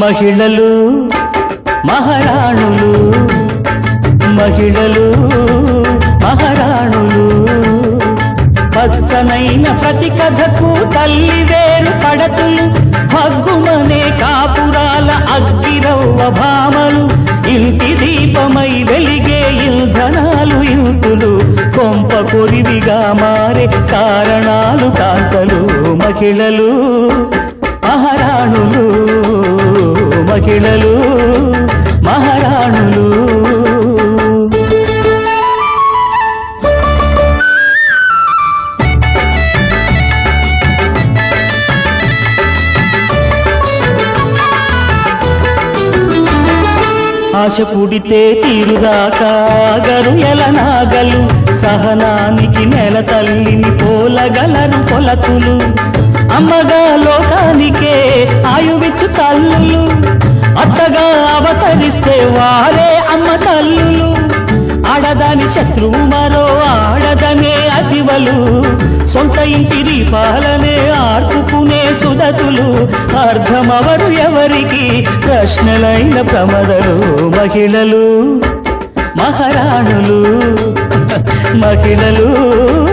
మహిళలు మహారాణులు మహిళలు మహారాణులు. పచ్చనైన ప్రతి కథకు తల్లి వేరు పడతులు భగ్గుమనే కాపురాల అగ్గిరవ్వ భామలు. ఇంటి దీపమై వెలిగే ఇంధనాలు ఇంతులు కొంప కొరివిగా మారే కారణాలు కాంతలు మహిళలు. మహిళలు మహారాణులు. ఆశ పుడితే తీరుదాకా గరుయల నాగలు సహనానికి నెల తల్లిని పోలగలరు కొలతులు అమ్మగా లోకానికే ఆయువిచ్చు తల్లులు. అత్తగా అవతరిస్తే వారే అమ్మ తల్లులు. ఆడదాని శత్రువు మరో ఆడదనే అతివలు సొంత ఇంటి దీపాలనే ఆర్పుకునే సుదతులు. అర్థమవరు ఎవరికి? ప్రశ్నలైన ప్రమదలు మహిళలు. మహారాణులు. మహిళలు.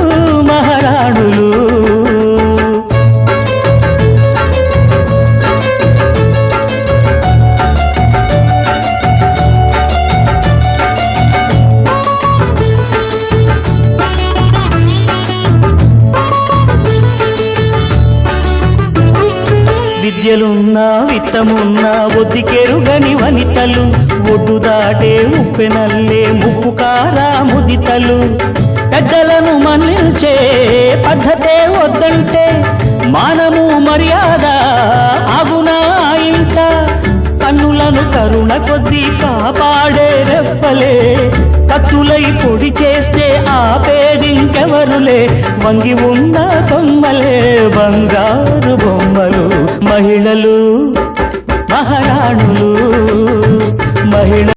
విద్యలున్నా విత్తమున్నా ఒదికెరుగని వనితలు. ఒడ్డు దాటే ఉప్పెనల్లే ముప్పు కారా ముదితలు. పెద్దలను మన్నించే పద్ధతే వద్దంటే మానము మర్యాద ఆగునా ఇంత కన్నులను కరుణ కొద్దీ కాపాడే రెప్పలే కత్తులై పొడి చేస్తే ఇంకెవరులే? వంగి ఉన్న కొమ్మలే బంగారు బొమ్మలు మహిళలు మహారాణులు మహిళ